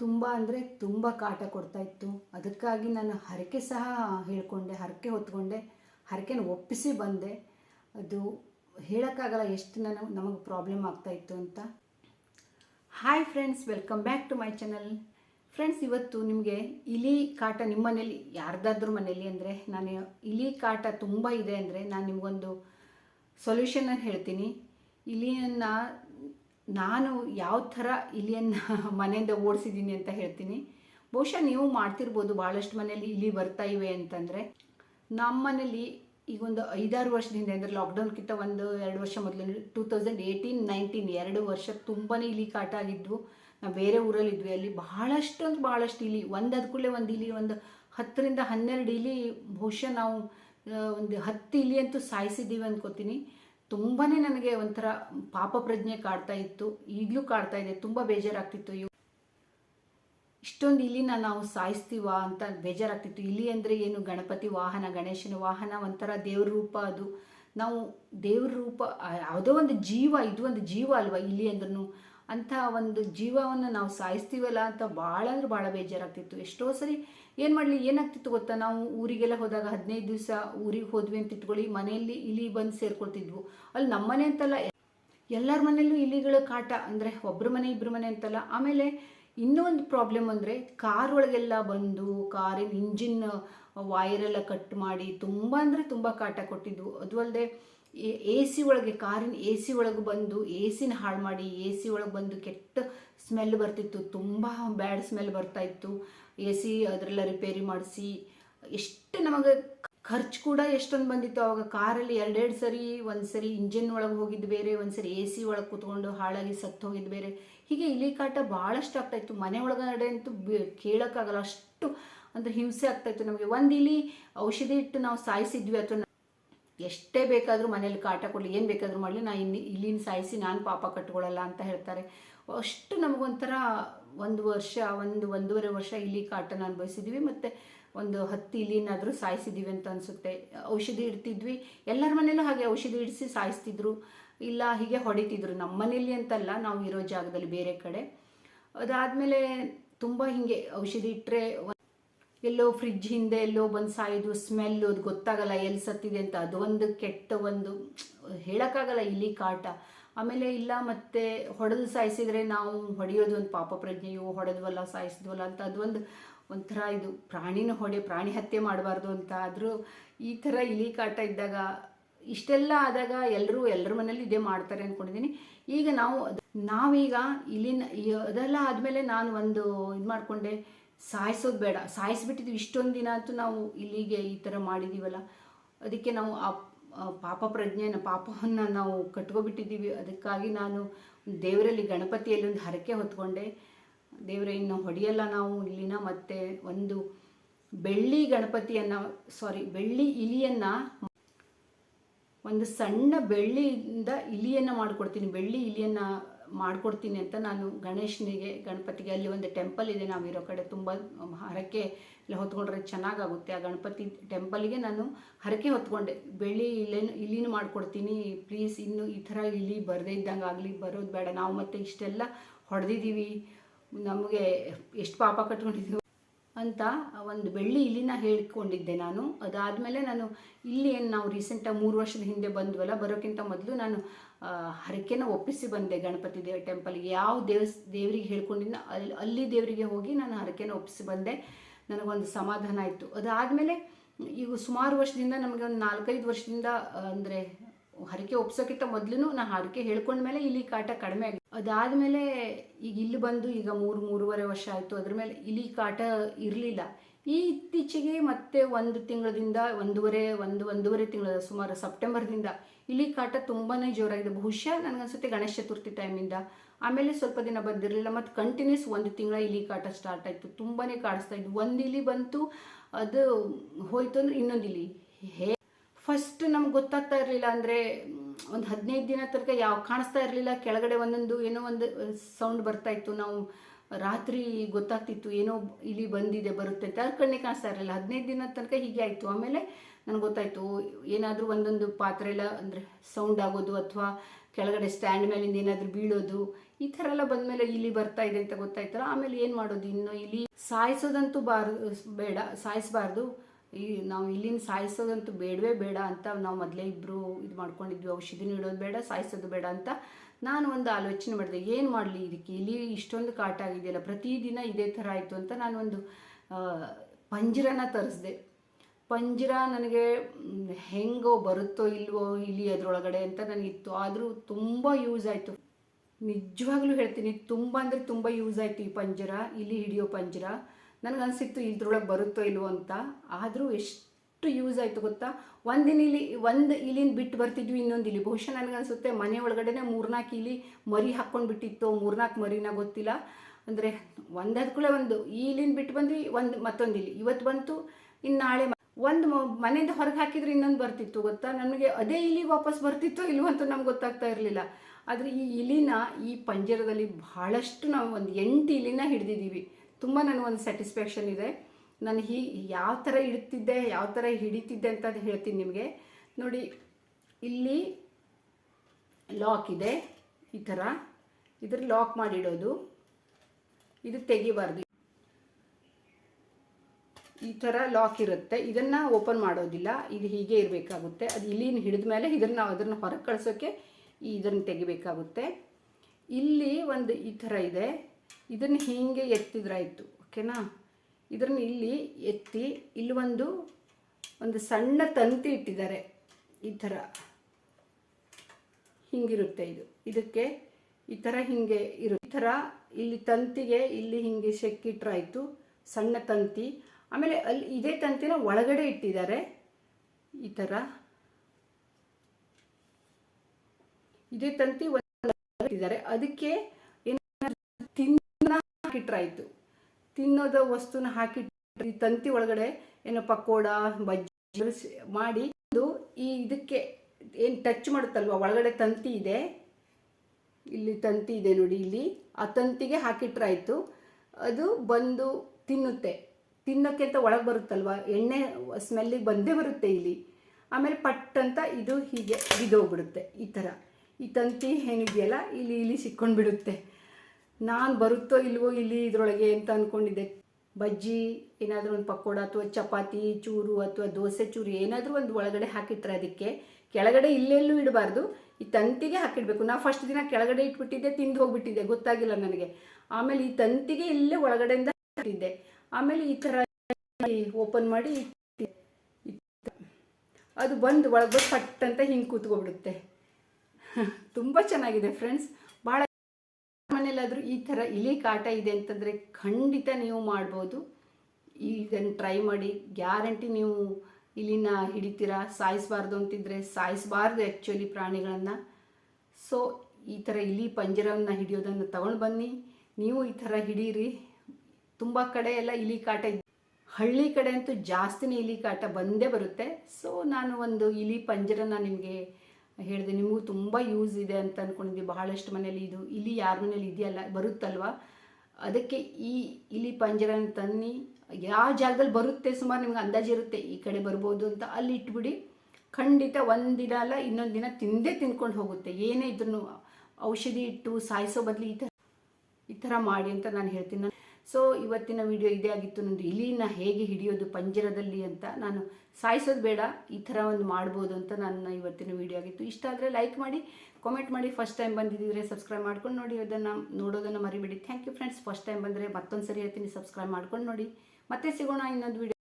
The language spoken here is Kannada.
ತುಂಬ ಅಂದರೆ ತುಂಬ ಕಾಟ ಕೊಡ್ತಾ ಇತ್ತು. ಅದಕ್ಕಾಗಿ ನಾನು ಹರಕೆ ಸಹ ಹೇಳ್ಕೊಂಡೆ, ಹರಕೆ ಹೊತ್ಕೊಂಡೆ, ಹರಕೆನ ಒಪ್ಪಿಸಿ ಬಂದೆ. ಅದು ಹೇಳೋಕ್ಕಾಗಲ್ಲ ಎಷ್ಟು ನಾನು, ನಮಗೆ ಪ್ರಾಬ್ಲಮ್ ಆಗ್ತಾ ಇತ್ತು ಅಂತ. Hi friends welcome back to my channel friends ಇವತ್ತು ನಿಮಗೆ ಇಲಿ ಕಾಟ ನಿಮ್ಮ ಮನೇಲಿ, ಯಾರ್ದಾದ್ರೂ ಮನೇಲಿ ಅಂದರೆ ನಾನು ಇಲಿ ಕಾಟ ತುಂಬ ಇದೆ ಅಂದರೆ ನಾನು ನಿಮಗೊಂದು ಸೊಲ್ಯೂಷನನ್ನು ಹೇಳ್ತೀನಿ. ಇಲಿಯನ್ನು ನಾನು ಯಾವ ಥರ ಇಲಿಯನ್ನ ಮನೆಯಿಂದ ಓಡಿಸಿದ್ದೀನಿ ಅಂತ ಹೇಳ್ತೀನಿ. ಬಹುಶಃ ನೀವು ಮಾಡ್ತಿರ್ಬೋದು ಭಾಳಷ್ಟು ಮನೇಲಿ ಇಲಿ ಬರ್ತಾ ಇವೆ ಅಂತಂದರೆ. ನಮ್ಮ ಈಗ ಒಂದು ಐದಾರು ವರ್ಷದಿಂದ, ಅಂದರೆ ಲಾಕ್ಡೌನ್ಗಿಂತ ಒಂದು ಎರಡು ವರ್ಷ ಮೊದಲು ಟೂ ತೌಸಂಡ್ ಏಯ್ಟೀನ್ ನೈನ್ಟೀನ್ ಎರಡು ವರ್ಷ ತುಂಬಾ ಇಲಿ ಕಾಟ ಆಗಿದ್ವು. ನಾವು ಬೇರೆ ಊರಲ್ಲಿದ್ವಿ ಅಲ್ಲಿ ಬಹಳಷ್ಟು ಅಂತ ಭಾಳಷ್ಟು ಇಲಿ, ಒಂದು ಕೂಡಲೇ ಒಂದು ಇಲಿ, ಒಂದು ಹತ್ತರಿಂದ ಹನ್ನೆರಡು ಇಲಿ, ಬಹುಶಃ ನಾವು ಒಂದು ಹತ್ತು ಇಲಿ ಅಂತೂ ಸಾಯಿಸಿದ್ದೀವಿ ಅನ್ಕೋತೀನಿ. ತುಂಬಾ ನನಗೆ ಒಂಥರ ಪಾಪ ಪ್ರಜ್ಞೆ ಕಾಡ್ತಾ ಇತ್ತು. ಈಗಲೂ ಕಾಡ್ತಾ ಇದೆ. ತುಂಬ ಬೇಜಾರಾಗ್ತಿತ್ತು. ಇವು ಇಷ್ಟೊಂದು ಇಲ್ಲಿನ ನಾವು ಸಾಯಿಸ್ತೀವ ಅಂತ ಬೇಜಾರಾಗ್ತಿತ್ತು. ಇಲ್ಲಿ ಅಂದರೆ ಏನು? ಗಣಪತಿ ವಾಹನ, ಗಣೇಶನ ವಾಹನ, ಒಂಥರ ದೇವ್ರ ರೂಪ ಅದು. ನಾವು ದೇವ್ರ ರೂಪ ಯಾವುದೋ ಒಂದು ಜೀವ, ಇದು ಒಂದು ಜೀವ ಅಲ್ವಾ ಇಲ್ಲಿ ಅಂದ್ರೂ ಅಂಥ ಒಂದು ಜೀವವನ್ನು ನಾವು ಸಾಯಿಸ್ತೀವಲ್ಲ ಅಂತ ಭಾಳ ಅಂದ್ರೆ ಭಾಳ ಬೇಜಾರಾಗ್ತಿತ್ತು. ಎಷ್ಟೋ ಸರಿ ಏನು ಮಾಡಲಿ, ಏನಾಗ್ತಿತ್ತು ಗೊತ್ತಾ? ನಾವು ಊರಿಗೆಲ್ಲ ಹೋದಾಗ ಹದಿನೈದು ದಿವಸ ಊರಿಗೆ ಹೋದ್ವಿ ಅಂತ ಇಟ್ಕೊಳ್ಳಿ, ಮನೆಯಲ್ಲಿ ಇಲಿ ಬಂದು ಸೇರ್ಕೊಳ್ತಿದ್ವು. ಅಲ್ಲಿ ನಮ್ಮನೆ ಅಂತಲ್ಲ, ಎಲ್ಲರ ಮನೆಯಲ್ಲೂ ಇಲಿಗಳ ಕಾಟ, ಅಂದರೆ ಒಬ್ಬರ ಮನೆ ಇಬ್ಬರ ಮನೆ ಅಂತಲ್ಲ. ಆಮೇಲೆ ಇನ್ನೂ ಒಂದು ಪ್ರಾಬ್ಲಮ್ ಅಂದರೆ ಕಾರ್ ಒಳಗೆಲ್ಲ ಬಂದು, ಕಾರಿನ ಇಂಜಿನ್ ವಾಯರೆಲ್ಲ ಕಟ್ ಮಾಡಿ ತುಂಬ ಅಂದರೆ ತುಂಬ ಕಾಟ ಕೊಟ್ಟಿದ್ವು. ಅದು ಅಲ್ಲದೆ ಎ ಸಿ ಒಳಗೆ, ಕಾರಿನ ಎ ಸಿ ಒಳಗೆ ಬಂದು, ಎ ಸಿನ ಹಾಳು ಮಾಡಿ, ಎ ಸಿ ಒಳಗೆ ಬಂದು ಕೆಟ್ಟ ಸ್ಮೆಲ್ ಬರ್ತಿತ್ತು. ತುಂಬ ಬ್ಯಾಡ್ ಸ್ಮೆಲ್ ಬರ್ತಾ ಇತ್ತು. ಎ ಸಿ ಅದರೆಲ್ಲ ರಿಪೇರಿ ಮಾಡಿಸಿ, ಎಷ್ಟು ನಮಗೆ ಖರ್ಚು ಕೂಡ ಎಷ್ಟೊಂದು ಬಂದಿತ್ತು. ಅವಾಗ ಕಾರಲ್ಲಿ ಎರಡೆರಡು ಸರಿ, ಒಂದು ಸರಿ ಇಂಜಿನ್ ಒಳಗೆ ಹೋಗಿದ್ದು ಬೇರೆ, ಒಂದು ಸರಿ ಎ ಸಿ ಒಳಗೆ ಕುತ್ಕೊಂಡು ಹಾಳಾಗಿ ಸತ್ತು ಹೋಗಿದ್ದು ಬೇರೆ. ಹೀಗೆ ಇಲಿ ಕಾಟ ಭಾಳಷ್ಟು ಆಗ್ತಾಯಿತ್ತು. ಮನೆ ಒಳಗಡೆ ಅಂತೂ ಕೇಳೋಕ್ಕಾಗಲ್ಲ. ಅಷ್ಟು ಅಂದರೆ ಹಿಂಸೆ ಆಗ್ತಾಯಿತ್ತು ನಮಗೆ. ಒಂದು ಇಲಿ ಔಷಧಿ ಇಟ್ಟು ನಾವು ಸಾಯಿಸಿದ್ವಿ ಅಥವಾ ಎಷ್ಟೇ ಬೇಕಾದರೂ ಮನೇಲಿ ಕಾಟ ಕೊಡಲಿ, ಏನು ಬೇಕಾದರೂ ಮಾಡಲಿ. ನಾ ಇಲ್ಲಿ ಇಲ್ಲಿನ ಸಾಯಿಸಿ ನಾನು ಪಾಪ ಕಟ್ಕೊಳ್ಳಲ್ಲ ಅಂತ ಹೇಳ್ತಾರೆ. ಅಷ್ಟು ನಮಗೊಂಥರ ಒಂದು ವರ್ಷ, ಒಂದು ಒಂದೂವರೆ ವರ್ಷ ಇಲಿ ಕಾಟನ ಅನುಭವಿಸಿದ್ವಿ. ಮತ್ತು ಒಂದು ಹತ್ತು ಇಲಿನಾದರೂ ಸಾಯಿಸಿದ್ದೀವಿ ಅಂತ ಅನಿಸುತ್ತೆ. ಔಷಧಿ ಇಡ್ತಿದ್ವಿ. ಎಲ್ಲರ ಮನೇಲೂ ಹಾಗೆ ಔಷಧಿ ಇಡಿಸಿ ಸಾಯಿಸ್ತಿದ್ರು. ಇಲ್ಲ, ಹೀಗೆ ಹೊಡಿತಿದ್ರು. ನಮ್ಮ ಮನೇಲಿ ಅಂತಲ್ಲ, ನಾವು ಇರೋ ಜಾಗದಲ್ಲಿ ಬೇರೆ ಕಡೆ. ಅದಾದಮೇಲೆ ತುಂಬ ಹೀಗೆ ಔಷಧಿ ಇಟ್ಟರೆ ಎಲ್ಲೋ ಫ್ರಿಜ್ ಹಿಂದೆ ಎಲ್ಲೋ ಬಂದು ಸಾಯೋದು ಸ್ಮೆಲ್ ಅದು ಗೊತ್ತಾಗಲ್ಲ ಎಲ್ಲಿ ಸತ್ತಿದೆ ಅಂತ. ಅದು ಒಂದು ಕೆಟ್ಟ ಒಂದು, ಹೇಳೋಕ್ಕಾಗಲ್ಲ ಇಲಿ ಕಾಟ. ಆಮೇಲೆ ಇಲ್ಲ ಮತ್ತೆ ಹೊಡೆದು ಸಾಯಿಸಿದ್ರೆ ನಾವು ಹೊಡೆಯೋದು ಒಂದು ಪಾಪ ಪ್ರಜ್ಞೆಯು ಹೊಡೆದ್ವಲ್ಲ, ಸಾಯಿಸಿದ್ವಲ್ಲ ಅಂತ ಅದೊಂದು ಒಂಥರ ಇದು ಪ್ರಾಣಿನ ಹೊಡೆ, ಪ್ರಾಣಿ ಹತ್ಯೆ ಮಾಡಬಾರ್ದು ಅಂತ. ಆದರೂ ಈ ಥರ ಇಲಿ ಕಾಟ ಇದ್ದಾಗ ಇಷ್ಟೆಲ್ಲ ಆದಾಗ ಎಲ್ಲರೂ ಎಲ್ಲರ ಮನೇಲಿ ಇದೇ ಮಾಡ್ತಾರೆ ಅಂದ್ಕೊಂಡಿದ್ದೀನಿ ಈಗ ನಾವು ನಾವೀಗ ಇಲ್ಲಿನ ಅದೆಲ್ಲ ಆದಮೇಲೆ ನಾನು ಒಂದು ಇದು ಮಾಡಿಕೊಂಡೆ, ಸಾಯಿಸೋದು ಬೇಡ. ಸಾಯಿಸ್ಬಿಟ್ಟಿದ್ವಿ ಇಷ್ಟೊಂದು ದಿನ ಅಂತೂ ನಾವು ಇಲ್ಲಿಗೆ ಈ ಥರ ಮಾಡಿದ್ದೀವಲ್ಲ ಅದಕ್ಕೆ ನಾವು ಆ ಪಾಪ ಪ್ರಜ್ಞೆನ ಪಾಪವನ್ನು ನಾವು ಕಟ್ಕೊಬಿಟ್ಟಿದ್ದೀವಿ. ಅದಕ್ಕಾಗಿ ನಾನು ದೇವರಲ್ಲಿ ಗಣಪತಿಯಲ್ಲಿ ಒಂದು ಹರಕೆ ಹೊತ್ಕೊಂಡೆ. ದೇವರೇ, ಇನ್ನು ಹೊಡೆಯಲ್ಲ ನಾವು ಇಲ್ಲಿನ ಮತ್ತೆ ಒಂದು ಬೆಳ್ಳಿ ಗಣಪತಿಯನ್ನು ಸಾರಿ ಬೆಳ್ಳಿ ಇಲಿಯನ್ನು, ಒಂದು ಸಣ್ಣ ಬೆಳ್ಳಿಯಿಂದ ಇಲಿಯನ್ನು ಮಾಡಿಕೊಡ್ತೀನಿ. ಬೆಳ್ಳಿ ಇಲಿಯನ್ನು ಮಾಡಿಕೊಡ್ತೀನಿ ಅಂತ ನಾನು ಗಣೇಶನಿಗೆ, ಗಣಪತಿಗೆ ಅಲ್ಲಿ ಒಂದು ಟೆಂಪಲ್ ಇದೆ ನಾವಿರೋ ಕಡೆ ತುಂಬ ಹರಕೆ ಎಲ್ಲ ಹೊತ್ಕೊಂಡ್ರೆ ಚೆನ್ನಾಗಾಗುತ್ತೆ. ಆ ಗಣಪತಿ ಟೆಂಪಲ್ಗೆ ನಾನು ಹರಕೆ ಹೊತ್ಕೊಂಡೆ. ಬೆಳ್ಳಿ ಇಲ್ಲೇನು, ಇಲ್ಲಿನೂ ಮಾಡ್ಕೊಡ್ತೀನಿ ಪ್ಲೀಸ್ ಇನ್ನು ಈ ಥರ ಇಲ್ಲಿ ಬರದೇ ಇದ್ದಂಗೆ ಆಗಲಿ, ಬರೋದು ಬೇಡ. ನಾವು ಮತ್ತೆ ಇಷ್ಟೆಲ್ಲ ಹೊಡೆದಿದ್ದೀವಿ. ನಮಗೆ ಎಷ್ಟು ಪಾಪ ಕಟ್ಕೊಂಡಿದ್ದೀವಿ ಅಂತ ಒಂದು ಬೆಳ್ಳಿ ಇಲ್ಲಿನ ಹೇಳ್ಕೊಂಡಿದ್ದೆ ನಾನು. ಅದಾದಮೇಲೆ ನಾನು ಇಲ್ಲಿ ಏನು ನಾವು ರೀಸೆಂಟಾಗಿ ಮೂರು ವರ್ಷದ ಹಿಂದೆ ಬಂದ್ವಲ್ಲ, ಬರೋಕ್ಕಿಂತ ಮೊದಲು ನಾನು ಹರಕೆನ ಒಪ್ಪಿಸಿ ಬಂದೆ ಗಣಪತಿ ದೇವ ಟೆಂಪಲ್ಗೆ. ಯಾವ ದೇವಸ್, ದೇವರಿಗೆ ಹೇಳ್ಕೊಂಡಿನ ಅಲ್ಲಿ ಅಲ್ಲಿ ದೇವರಿಗೆ ಹೋಗಿ ನಾನು ಹರಕೆನ ಒಪ್ಪಿಸಿ ಬಂದೆ. ನನಗೊಂದು ಸಮಾಧಾನ ಆಯಿತು. ಅದಾದಮೇಲೆ ಈಗ ಸುಮಾರು ವರ್ಷದಿಂದ ನಮಗೆ ಒಂದು ನಾಲ್ಕೈದು ವರ್ಷದಿಂದ, ಅಂದರೆ ಹರಕೆ ಒಪ್ಸೋಕ್ಕಿಂತ ಮೊದಲು ನಾನು ಹರಕೆ ಹೇಳ್ಕೊಂಡ್ಮೇಲೆ ಇಲ್ಲಿ ಕಾಟ ಕಡಿಮೆ ಆಗಿದೆ. ಅದಾದಮೇಲೆ ಈಗ ಇಲ್ಲಿ ಬಂದು ಈಗ ಮೂರು, ಮೂರುವರೆ ವರ್ಷ ಆಯಿತು. ಅದ್ರ ಮೇಲೆ ಇಲ್ಲಿ ಕಾಟ ಇರಲಿಲ್ಲ. ಈ ಇತ್ತೀಚೆಗೆ ಮತ್ತೆ ಒಂದು ತಿಂಗಳದಿಂದ ಒಂದೂವರೆ, ಒಂದು, ಒಂದೂವರೆ ತಿಂಗಳ, ಸುಮಾರು ಸೆಪ್ಟೆಂಬರ್ದಿಂದ ಇಲಿ ಕಾಟ ತುಂಬಾ ಜೋರಾಗಿದೆ. ಬಹುಶಃ ನನಗನ್ಸುತ್ತೆ ಗಣೇಶ ಚತುರ್ಥಿ ಟೈಮಿಂದ. ಆಮೇಲೆ ಸ್ವಲ್ಪ ದಿನ ಬಂದಿರಲಿಲ್ಲ ಮತ್ತು ಕಂಟಿನ್ಯೂಸ್ ಒಂದು ತಿಂಗಳ ಇಲಿ ಕಾಟ ಸ್ಟಾರ್ಟ್ ಆಯಿತು. ತುಂಬಾ ಕಾಡಿಸ್ತಾ ಇದ್ದು ಒಂದು ಇಲಿ ಬಂತು, ಅದು ಹೋಯ್ತು ಅಂದ್ರೆ ಇನ್ನೊಂದು ಇಲಿ ಹೇ ಫಸ್ಟ್ ನಮ್ಗೆ ಗೊತ್ತಾಗ್ತಾ ಇರಲಿಲ್ಲ ಅಂದರೆ, ಒಂದು ಹದಿನೈದು ದಿನ ತನಕ ಯಾವ ಕಾಣಿಸ್ತಾ ಇರಲಿಲ್ಲ. ಕೆಳಗಡೆ ಒಂದೊಂದು ಏನೋ ಒಂದು ಸೌಂಡ್ ಬರ್ತಾ ಇತ್ತು. ನಾವು ರಾತ್ರಿ ಗೊತ್ತಾಗ್ತಿತ್ತು, ಏನೋ ಇಲಿ ಬಂದಿದೆ, ಬರುತ್ತೆ. ಅಂತ ಕಣ್ಣಿಗೆ ಕಾಣಿಸ್ತಾ ಇರಲಿಲ್ಲ ಹದಿನೈದು ದಿನದ ತನಕ ಹೀಗೆ ಆಯಿತು. ಆಮೇಲೆ ನನಗೆ ಗೊತ್ತಾಯಿತು, ಏನಾದರೂ ಒಂದೊಂದು ಪಾತ್ರೆ ಎಲ್ಲ ಅಂದರೆ ಸೌಂಡ್ ಆಗೋದು ಅಥವಾ ಕೆಳಗಡೆ ಸ್ಟ್ಯಾಂಡ್ ಮೇಲಿಂದ ಏನಾದರೂ ಬೀಳೋದು, ಈ ಥರ ಎಲ್ಲ ಬಂದಮೇಲೆ ಇಲಿ ಬರ್ತಾ ಇದೆ ಅಂತ ಗೊತ್ತಾಯ್ತಲ್ಲ, ಆಮೇಲೆ ಏನು ಮಾಡೋದು? ಇನ್ನು ಇಲ್ಲಿ ಸಾಯಿಸೋದಂತೂ ಬಾರ್, ಬೇಡ, ಸಾಯಿಸಬಾರ್ದು. ಈ ನಾವು ಇಲ್ಲಿನ ಸಾಯಿಸೋದಂತೂ ಬೇಡವೇ ಬೇಡ ಅಂತ ನಾವು ಮೊದಲೇ ಇಬ್ಬರು ಇದು ಮಾಡ್ಕೊಂಡಿದ್ವಿ. ಔಷಧಿ ನೀಡೋದು ಬೇಡ, ಸಾಯಿಸೋದು ಬೇಡ ಅಂತ ನಾನು ಒಂದು ಆಲೋಚನೆ ಮಾಡಿದೆ, ಏನು ಮಾಡಲಿ ಇದಕ್ಕೆ? ಇಲ್ಲಿ ಇಷ್ಟೊಂದು ಕಾಟ ಆಗಿದೆಯಲ್ಲ, ಪ್ರತಿದಿನ ಇದೇ ಥರ ಆಯಿತು ಅಂತ ನಾನು ಒಂದು ಪಂಜರನ ತರಿಸ್ದೆ. ಪಂಜರ ನನಗೆ ಹೆಂಗೋ ಬರುತ್ತೋ ಇಲ್ವೋ ಇಲ್ಲಿ ಅದರೊಳಗಡೆ ಅಂತ ನನಗಿತ್ತು ಆದರೂ ತುಂಬ ಯೂಸ್ ಆಯಿತು. ನಿಜವಾಗ್ಲೂ ಹೇಳ್ತೀನಿ, ತುಂಬ ಅಂದರೆ ತುಂಬ ಯೂಸ್ ಆಯಿತು ಈ ಪಂಜರ, ಇಲ್ಲಿ ಹಿಡಿಯೋ ಪಂಜರ. ನನಗನ್ಸಿತ್ತು ಇದ್ರೊಳಗೆ ಬರುತ್ತೋ ಇಲ್ವೋ ಅಂತ. ಆದರೂ ಎಷ್ಟು ಯೂಸ್ ಆಯಿತು ಗೊತ್ತಾ? ಒಂದಿನ ಇಲ್ಲಿ ಒಂದು ಇಲಿನ ಬಿಟ್ಟು ಬರ್ತಿದ್ವಿ, ಇನ್ನೊಂದು ಇಲಿ. ಬಹುಶಃ ನನಗನ್ಸುತ್ತೆ ಮನೆ ಒಳಗಡೆನೆ ಮೂರ್ನಾಲ್ಕು ಇಲಿ ಮರಿ ಹಾಕ್ಕೊಂಡು ಬಿಟ್ಟಿತ್ತು ಮೂರ್ನಾಲ್ಕು ಮರಿನ ಗೊತ್ತಿಲ್ಲ. ಅಂದರೆ ಒಂದದ್ಕೂಳೆ ಒಂದು, ಈ ಇಲಿನ ಬಿಟ್ಟು ಬಂದ್ವಿ, ಒಂದು ಮತ್ತೊಂದು ಇಲಿ. ಇವತ್ತು ಬಂತು ಇನ್ನು ನಾಳೆ ಒಂದು ಮನೆಯಿಂದ ಹೊರಗೆ ಹಾಕಿದ್ರೆ ಇನ್ನೊಂದು ಬರ್ತಿತ್ತು ಗೊತ್ತಾ? ನನಗೆ ಅದೇ ಇಲಿ ವಾಪಸ್ ಬರ್ತಿತ್ತೋ ಇಲ್ವಂತೂ ನಮ್ಗೆ ಗೊತ್ತಾಗ್ತಾ ಇರಲಿಲ್ಲ. ಆದರೆ ಈ ಇಲಿನ ಈ ಪಂಜರದಲ್ಲಿ ಬಹಳಷ್ಟು ನಾವು ಒಂದು ಎಂಟು ಇಲಿನ ಹಿಡಿದಿದ್ದೀವಿ ತುಂಬ ನನಗೊಂದು ಸ್ಯಾಟಿಸ್ಫ್ಯಾಕ್ಷನ್ ಇದೆ. ನಾನು ಹೀ ಯಾವ ಥರ ಇಡ್ತಿದ್ದೆ, ಯಾವ ಥರ ಹಿಡಿತಿದ್ದೆ ಅಂತ ಹೇಳ್ತೀನಿ ನಿಮಗೆ. ನೋಡಿ, ಇಲ್ಲಿ ಲಾಕ್ ಇದೆ, ಈ ಥರ. ಇದ್ರ ಲಾಕ್ ಮಾಡಿಡೋದು. ಇದು ತೆಗಿಬಾರ್ದು. ಈ ಥರ ಲಾಕ್ ಇರುತ್ತೆ. ಇದನ್ನು ಓಪನ್ ಮಾಡೋದಿಲ್ಲ. ಇದು ಹೀಗೆ ಇರಬೇಕಾಗುತ್ತೆ. ಅದು ಇಲ್ಲಿನ ಹಿಡಿದ ಮೇಲೆ ಇದನ್ನು ಅದನ್ನು ಹೊರಗೆ ಕಳಿಸೋಕ್ಕೆ ಇದನ್ನು ತೆಗಿಬೇಕಾಗುತ್ತೆ. ಇಲ್ಲಿ ಒಂದು ಈ ಥರ ಇದೆ. ಇದನ್ನು ಹೀಗೆ ಎತ್ತಿದ್ರಾಯಿತು. ಓಕೆನಾ? ಇದನ್ನು ಇಲ್ಲಿ ಎತ್ತಿ ಇಲ್ಲಿ ಒಂದು ಒಂದು ಸಣ್ಣ ತಂತಿ ಇಟ್ಟಿದ್ದಾರೆ. ಈ ಥರ ಹಿಂಗಿರುತ್ತೆ ಇದು. ಇದಕ್ಕೆ ಈ ಥರ ಹಿಂಗೆ ಇರು ಈ ಥರ ಇಲ್ಲಿ ತಂತಿಗೆ ಇಲ್ಲಿ ಹಿಂಗೆ ಶೆಕ್ಕಿಟ್ರಾಯ್ತು ಸಣ್ಣ ತಂತಿ. ಆಮೇಲೆ ಅಲ್ಲಿ ಇದೇ ತಂತಿನ ಒಳಗಡೆ ಇಟ್ಟಿದ್ದಾರೆ. ಈ ಥರ. ಇದೇ ತಂತಿ ಒಂದು ಇಟ್ಟಿದ್ದಾರೆ. ಅದಕ್ಕೆ ಏನಾದ್ರು ತಿನ್ನ ಹಾಕಿಟ್ರಾಯ್ತು ತಿನ್ನೋದ ವಸ್ತುನ ಹಾಕಿ ಈ ತಂತಿ ಒಳಗಡೆ ಏನೋ ಪಕೋಡ, ಬಜ್ಜಿ ಮಾಡಿ ಈ ಇದಕ್ಕೆ ಏನು ಟಚ್ ಮಾಡುತ್ತಲ್ವ? ಒಳಗಡೆ ತಂತಿ ಇದೆ. ಇಲ್ಲಿ ತಂತಿ ಇದೆ ನೋಡಿ ಇಲ್ಲಿ. ಆ ತಂತಿಗೆ ಹಾಕಿಟ್ರಾಯ್ತು. ಅದು ಬಂದು ತಿನ್ನುತ್ತೆ. ತಿನ್ನೋಕ್ಕೆ ಅಂತ ಒಳಗೆ ಬರುತ್ತಲ್ವ? ಎಣ್ಣೆ ಸ್ಮೆಲ್ಲಿಗೆ ಬಂದೇ ಬರುತ್ತೆ ಇಲ್ಲಿ. ಆಮೇಲೆ ಪಟ್ ಅಂತ ಇದು ಹೀಗೆ ಬಿದ್ದೋಗ್ಬಿಡುತ್ತೆ ಈ ಥರ ಈ ತಂತಿ ಏನಿದೆಯಲ್ಲ, ಇಲ್ಲಿ ಇಲ್ಲಿ ಸಿಕ್ಕೊಂಡು ಬಿಡುತ್ತೆ ನಾನು ಬರುತ್ತೋ ಇಲ್ವೋ ಇಲ್ಲಿ ಇದರೊಳಗೆ ಅಂತ ಅಂದ್ಕೊಂಡಿದ್ದೆ ಬಜ್ಜಿ, ಏನಾದರೂ ಒಂದು ಪಕೋಡ ಅಥವಾ ಚಪಾತಿ, ಚೂರು ಅಥವಾ ದೋಸೆ, ಚೂರು ಏನಾದರೂ ಒಂದು ಒಳಗಡೆ ಹಾಕಿಟ್ರೆ ಅದಕ್ಕೆ. ಕೆಳಗಡೆ ಇಲ್ಲೆಲ್ಲೂ ಇಡಬಾರ್ದು. ಈ ತಂತಿಗೆ ಹಾಕಿಡಬೇಕು. ನಾ ಫಸ್ಟ್ ದಿನ ಕೆಳಗಡೆ ಇಟ್ಬಿಟ್ಟಿದ್ದೆ, ತಿಂದು ಹೋಗ್ಬಿಟ್ಟಿದ್ದೆ. ಗೊತ್ತಾಗಿಲ್ಲ ನನಗೆ. ಆಮೇಲೆ ಈ ತಂತಿಗೆ ಇಲ್ಲೇ ಒಳಗಡೆಯಿಂದ ಇಟ್ಟಿದ್ದೆ. ಆಮೇಲೆ ಈ ಥರ ಓಪನ್ ಮಾಡಿ. ಅದು ಬಂದು ಒಳಗೆ ಬಂದು ಅಂತ ಹಿಂಗೆ ಕೂತ್ಕೊಬಿಡುತ್ತೆ. ತುಂಬ ಚೆನ್ನಾಗಿದೆ ಫ್ರೆಂಡ್ಸ್ ಭಾಳ ಮನೇಲಾದರೂ ಈ ಥರ ಇಲಿ ಕಾಟ ಇದೆ ಅಂತಂದರೆ ಖಂಡಿತ ನೀವು ಮಾಡ್ಬೋದು. ಇದನ್ನು ಟ್ರೈ ಮಾಡಿ ಗ್ಯಾರಂಟಿ ನೀವು ಇಲಿನ ಹಿಡಿತೀರಾ? ಸಾಯಿಸಬಾರ್ದು ಅಂತಿದ್ರೆ ಸಾಯಿಸಬಾರ್ದು ಆ್ಯಕ್ಚುಲಿ ಪ್ರಾಣಿಗಳನ್ನು. ಸೊ ಈ ಥರ ಇಲಿ ಪಂಜರವನ್ನು ಹಿಡಿಯೋದನ್ನು ತಗೊಂಡು ಬನ್ನಿ. ನೀವು ಈ ಥರ ಹಿಡೀರಿ. ತುಂಬ ಕಡೆ ಎಲ್ಲ ಇಲಿ ಕಾಟ ಹಳ್ಳಿ ಕಡೆ ಅಂತೂ ಜಾಸ್ತಿನೇ ಇಲಿ ಕಾಟ ಬಂದೇ ಬರುತ್ತೆ. ಸೊ ನಾನು ಒಂದು ಇಲಿ ಪಂಜರನ ನಿಮಗೆ ಹೇಳಿದೆ, ನಿಮಗೂ ತುಂಬ ಯೂಸ್ ಇದೆ ಅಂತ ಅಂದ್ಕೊಂಡಿದ್ದೆ ಬಹಳಷ್ಟು ಮನೇಲಿ ಇದು, ಇಲ್ಲಿ ಯಾರ ಮನೇಲಿ ಇದೆಯಲ್ಲ, ಬರುತ್ತಲ್ವ? ಅದಕ್ಕೆ ಈ ಇಲಿ ಪಂಜರನ ತನ್ನಿ ಯಾವ ಜಾಗದಲ್ಲಿ ಬರುತ್ತೆ, ಸುಮಾರು ನಿಮ್ಗೆ ಅಂದಾಜಿರುತ್ತೆ ಈ ಕಡೆ ಬರ್ಬೋದು ಅಂತ, ಅಲ್ಲಿ ಇಟ್ಬಿಡಿ. ಖಂಡಿತ ಒಂದಿನ ಅಲ್ಲ, ಇನ್ನೊಂದು ದಿನ ತಿಂದೇ ತಿನ್ಕೊಂಡು ಹೋಗುತ್ತೆ, ಏನೇ ಇದ್ರೂ ಔಷಧಿ ಇಟ್ಟು, ಸಾಯಿಸೋ ಬದಲು ಈ ಥರ ಈ ಥರ ಮಾಡಿ ಅಂತ ನಾನು ಹೇಳ್ತೀನಿ. ಸೊ ಇವತ್ತಿನ ವಿಡಿಯೋ ಇದೇ ಆಗಿತ್ತು. ನಂದು ಇಲಿನ ಹೇಗೆ ಹಿಡಿಯೋದು ಪಂಜರದಲ್ಲಿ ಅಂತ ನಾನು ಸಾಯಿಸೋದು ಬೇಡ. ಈ ಥರ ಒಂದು ಮಾಡ್ಬೋದು ಅಂತ ನನ್ನ ಇವತ್ತಿನ ವಿಡಿಯೋ ಆಗಿತ್ತು. ಇಷ್ಟ ಆದರೆ ಲೈಕ್ ಮಾಡಿ ಕಾಮೆಂಟ್ ಮಾಡಿ. ಫಸ್ಟ್ ಟೈಮ್ ಬಂದಿದ್ದರೆ ಸಬ್ಸ್ಕ್ರೈಬ್ ಮಾಡ್ಕೊಂಡು ನೋಡಿ. ಅದನ್ನು ನೋಡೋದನ್ನು ಮರಿಬೇಡಿ. Thank you friends first time ಬಂದರೆ ಮತ್ತೊಂದು ಸರಿ ಹೇಳ್ತೀನಿ. ಸಬ್ಸ್ಕ್ರೈಬ್ ಮಾಡ್ಕೊಂಡು ನೋಡಿ. ಮತ್ತೆ ಸಿಗೋಣ ಇನ್ನೊಂದು ವಿಡಿಯೋ